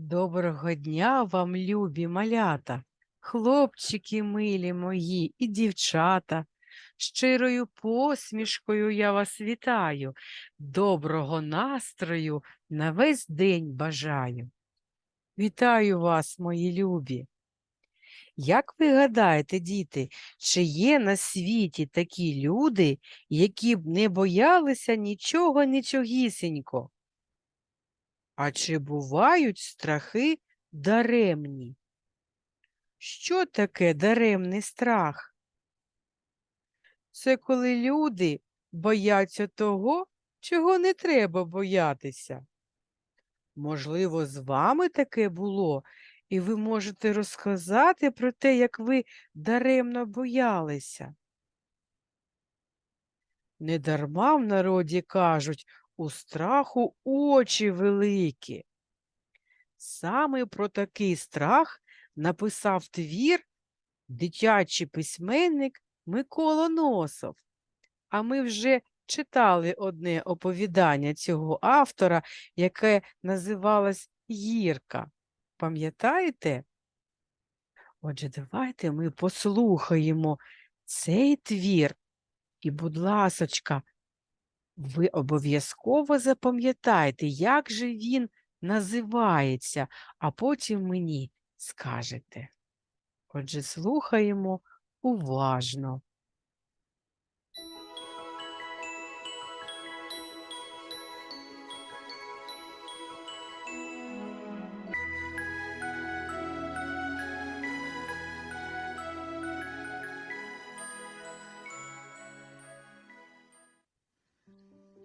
Доброго дня вам, любі малята, хлопчики милі мої і дівчата. Щирою посмішкою я вас вітаю, доброго настрою на весь день бажаю. Вітаю вас, мої любі. Як ви гадаєте, діти, чи є на світі такі люди, які б не боялися нічого нічогісінько? А чи бувають страхи даремні? Що таке даремний страх? Це коли люди бояться того, чого не треба боятися. Можливо, з вами таке було, і ви можете розказати про те, як ви даремно боялися. Недарма в народі кажуть, у страху очі великі. Саме про такий страх написав твір дитячий письменник Микола Носов. А ми вже читали одне оповідання цього автора, яке називалось Гірка. Пам'ятаєте? Отже, давайте ми послухаємо цей твір. І, будь ласочка, ви обов'язково запам'ятайте, як же він називається, а потім мені скажете. Отже, слухаємо уважно.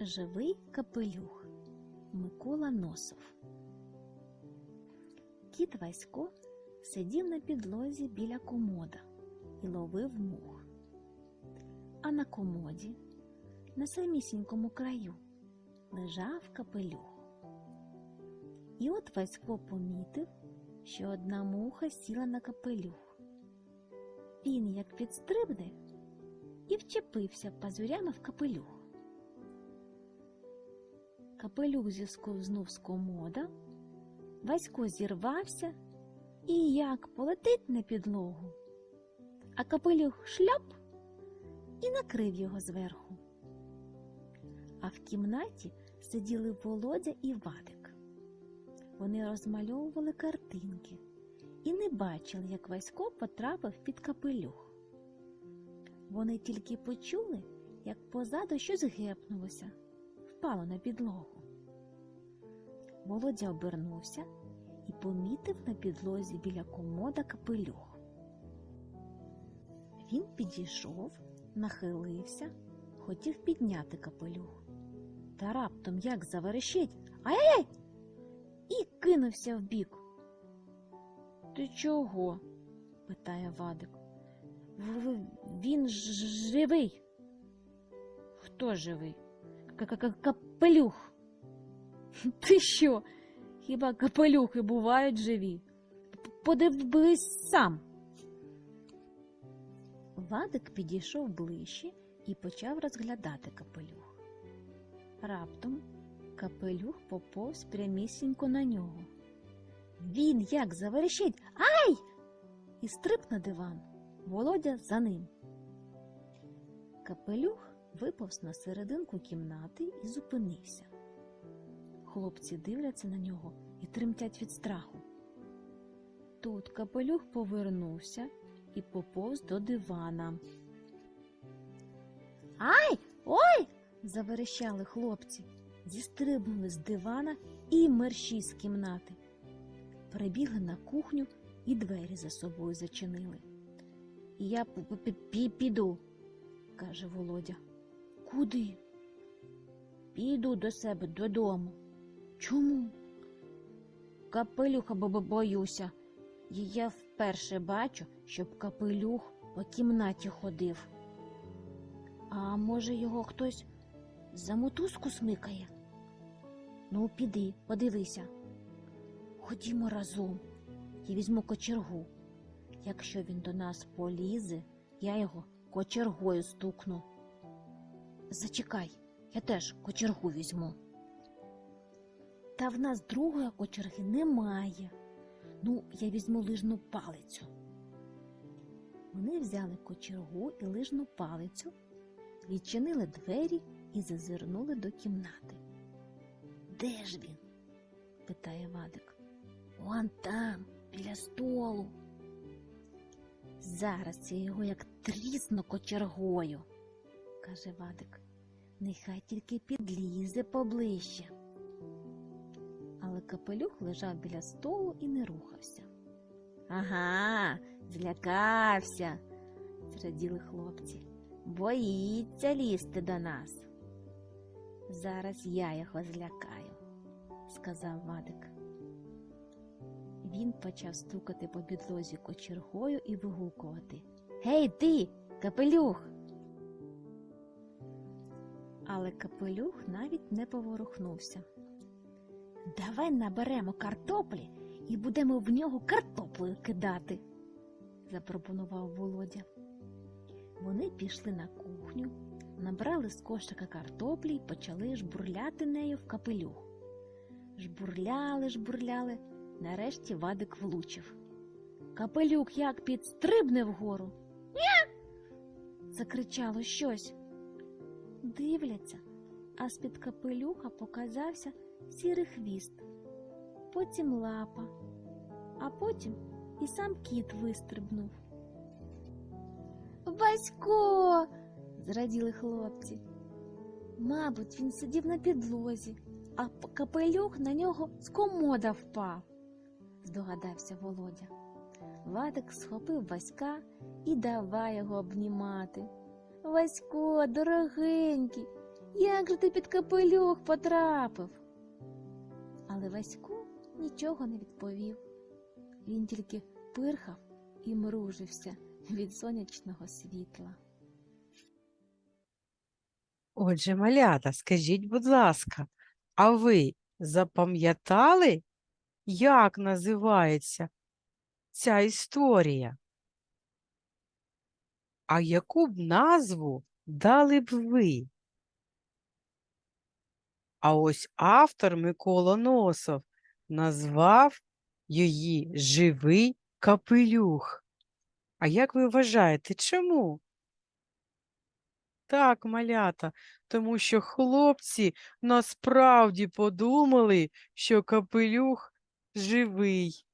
Живий капелюх Микола Носов. Кіт Васько сидів на підлозі біля комода і ловив мух. А на комоді, на самісінькому краю, лежав капелюх. І от Васько помітив, що одна муха сіла на капелюх. Він як підстрибне і вчепився пазурями в капелюх. Капелюх зісковзнув з комода, Васько зірвався і як полетить на підлогу, а капелюх шляп і накрив його зверху. А в кімнаті сиділи Володя і Вадик. Вони розмальовували картинки і не бачили, як Васько потрапив під капелюх. Вони тільки почули, як позаду щось гепнулося впало на підлогу. Володя обернувся і помітив на підлозі біля комода капелюх. Він підійшов, нахилився, хотів підняти капелюх. Та раптом як заверещить ай-яй! і кинувся вбік. Ти чого? питає Вадик. «В- Він живий. Хто живий? Капелюх. Ти що? Хіба капелюхи бувають живі? Подивись сам. Вадик підійшов ближче і почав розглядати капелюх. Раптом капелюх поповз прямісінько на нього. Він як заверещить Ай! і стрип на диван. Володя за ним. Капелюх виповз на серединку кімнати і зупинився. Хлопці дивляться на нього і тремтять від страху. Тут капелюх повернувся і поповз до дивана. Ай! Ой! заверещали хлопці, зістрибнули з дивана і мерщі з кімнати. Прибігли на кухню і двері за собою зачинили. Я піду, каже Володя. Куди? Піду до себе додому. Чому? Капелюха бо бо- боюся. І Я вперше бачу, щоб капелюх по кімнаті ходив. А може, його хтось за мотузку смикає? Ну, піди, подивися. Ходімо разом. Я візьму кочергу. Якщо він до нас полізе, я його кочергою стукну. Зачекай, я теж кочергу візьму. Та в нас другої кочерги немає. Ну, я візьму лижну палицю. Вони взяли кочергу і лижну палицю, відчинили двері і зазирнули до кімнати. Де ж він? питає Вадик. Он там, біля столу. Зараз я його як трісну кочергою, каже Вадик. Нехай тільки підлізе поближче. Але капелюх лежав біля столу і не рухався. Ага, злякався, зраділи хлопці. Боїться лізти до нас. Зараз я його злякаю, сказав Вадик. Він почав стукати по підлозі кочергою і вигукувати. Гей, ти, капелюх! Але капелюх навіть не поворухнувся. Давай наберемо картоплі і будемо в нього картоплею кидати, запропонував Володя. Вони пішли на кухню, набрали з кошика картоплі і почали жбурляти нею в капелюх. Жбурляли, жбурляли, нарешті Вадик влучив. Капелюк як підстрибне вгору. Закричало щось. Дивляться, а з-під капелюха показався сірий хвіст, потім лапа, а потім і сам кіт вистрибнув. Васько. зраділи хлопці. Мабуть, він сидів на підлозі, а капелюх на нього з комода впав, здогадався Володя. Вадик схопив Васька і давай його обнімати. Васько, дорогенький, як же ти під капелюх потрапив? Але Васько нічого не відповів. Він тільки пирхав і мружився від сонячного світла. Отже, малята, скажіть, будь ласка, а ви запам'ятали, як називається ця історія? А яку б назву дали б ви? А ось автор Микола Носов назвав її Живий капелюх. А як ви вважаєте, чому? Так, малята, тому що хлопці насправді подумали, що капелюх живий.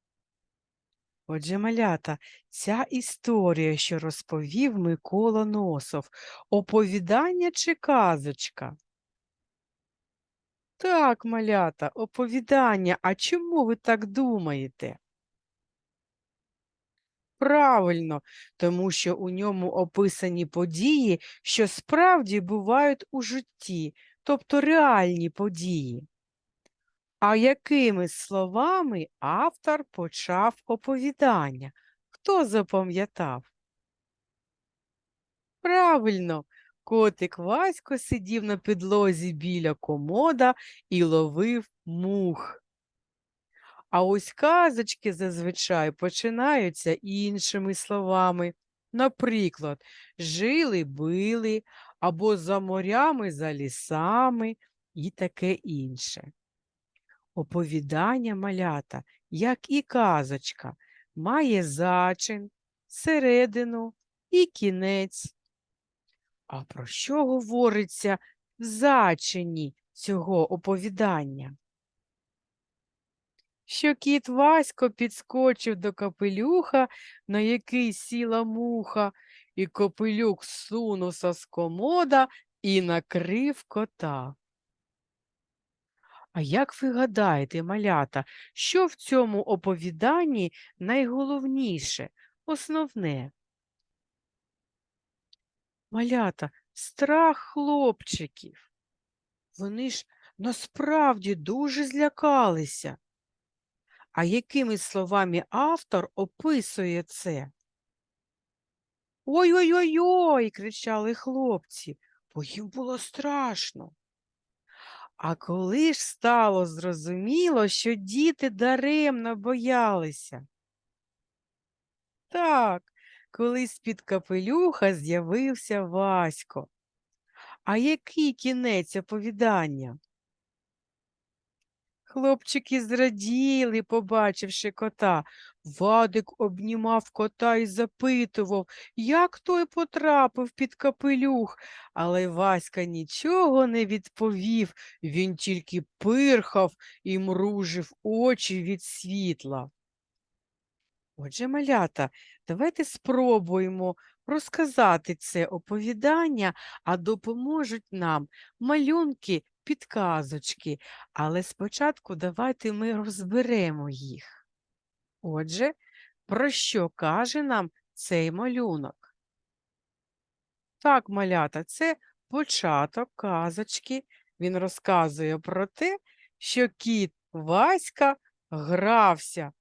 Отже, малята, ця історія, що розповів Микола Носов, оповідання чи казочка? Так, малята, оповідання. А чому ви так думаєте? Правильно, тому що у ньому описані події, що справді бувають у житті, тобто реальні події. А якими словами автор почав оповідання? Хто запам'ятав? Правильно, котик Васько сидів на підлозі біля комода і ловив мух. А ось казочки зазвичай починаються іншими словами. Наприклад, жили, били, або за морями, за лісами і таке інше. Оповідання малята, як і казочка, має зачин, середину і кінець. А про що говориться в зачині цього оповідання? Що кіт Васько підскочив до капелюха, на який сіла муха, і капелюк сунувся з комода і накрив кота. А як ви гадаєте, малята, що в цьому оповіданні найголовніше, основне? Малята, страх хлопчиків. Вони ж насправді дуже злякалися. А якими словами автор описує це? Ой-ой-ой-ой, кричали хлопці, бо їм було страшно. А коли ж стало зрозуміло, що діти даремно боялися? Так, коли з-під капелюха з'явився Васько. А який кінець оповідання? Хлопчики зраділи, побачивши кота. Вадик обнімав кота і запитував, як той потрапив під капелюх. Але Васька нічого не відповів, він тільки пирхав і мружив очі від світла. Отже, малята, давайте спробуємо розказати це оповідання, а допоможуть нам малюнки, підказочки. Але спочатку давайте ми розберемо їх. Отже, про що каже нам цей малюнок? Так, малята, це початок казочки. Він розказує про те, що кіт Васька грався,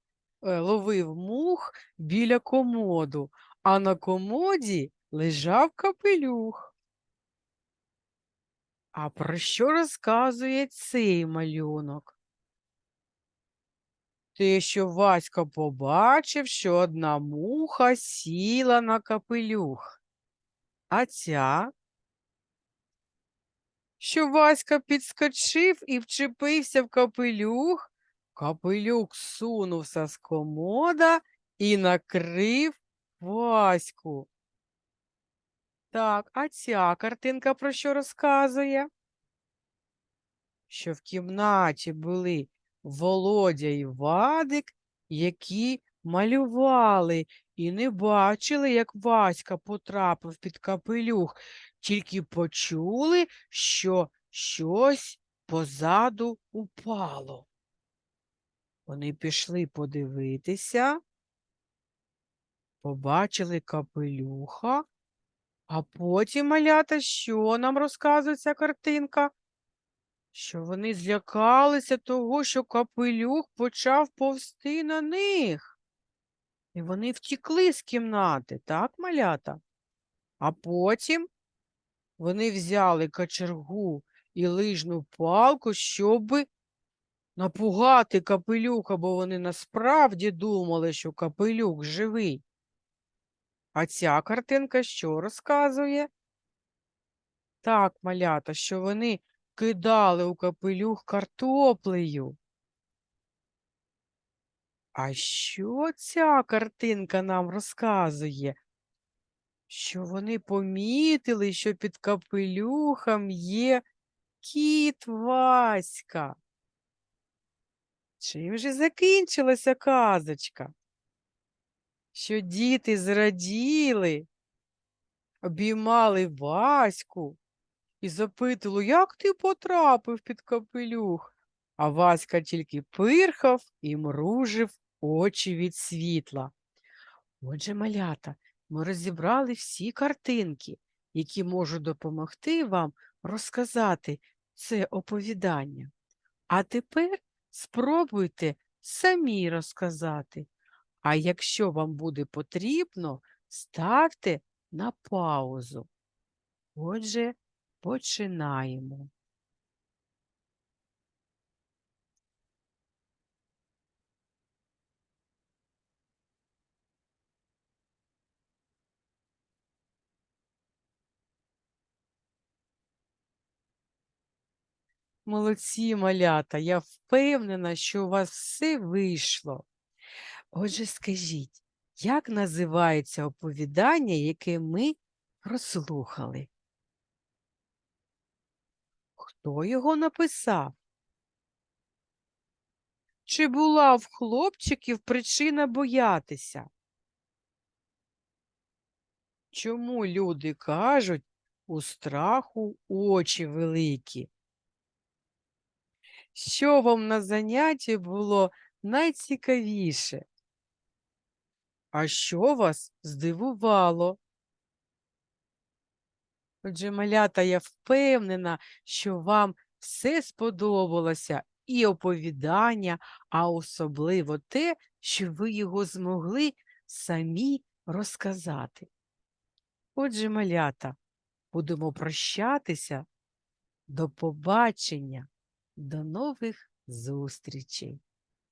е, ловив мух біля комоду, а на комоді лежав капелюх. А про що розказує цей малюнок? Те, що Васька побачив, що одна муха сіла на капелюх, а ця, що Васька підскочив і вчепився в капелюх, капелюх сунувся з комода і накрив Ваську. Так, а ця картинка про що розказує? Що в кімнаті були Володя і Вадик, які малювали і не бачили, як Васька потрапив під капелюх, тільки почули, що щось позаду упало. Вони пішли подивитися, побачили капелюха, а потім, малята, що нам розказує ця картинка? Що вони злякалися того, що капелюх почав повсти на них. І вони втікли з кімнати, так, малята? А потім вони взяли качергу і лижну палку, щоб напугати капелюха, бо вони насправді думали, що капелюх живий. А ця картинка що розказує? Так, малята, що вони кидали у капелюх картоплею. А що ця картинка нам розказує? Що вони помітили, що під капелюхом є кіт Васька. Чим же закінчилася казочка? Що діти зраділи, обіймали Ваську і запитували, як ти потрапив під капелюх? А Васька тільки пирхав і мружив очі від світла. Отже, малята, ми розібрали всі картинки, які можуть допомогти вам розказати це оповідання. А тепер спробуйте самі розказати. А якщо вам буде потрібно, ставте на паузу. Отже, починаємо. Молодці, малята, я впевнена, що у вас все вийшло. Отже, скажіть, як називається оповідання, яке ми розслухали? Хто його написав? Чи була в хлопчиків причина боятися? Чому люди кажуть, у страху очі великі? Що вам на занятті було найцікавіше? А що вас здивувало? Отже, малята, я впевнена, що вам все сподобалося і оповідання, а особливо те, що ви його змогли самі розказати. Отже, малята, будемо прощатися. До побачення, до нових зустрічей.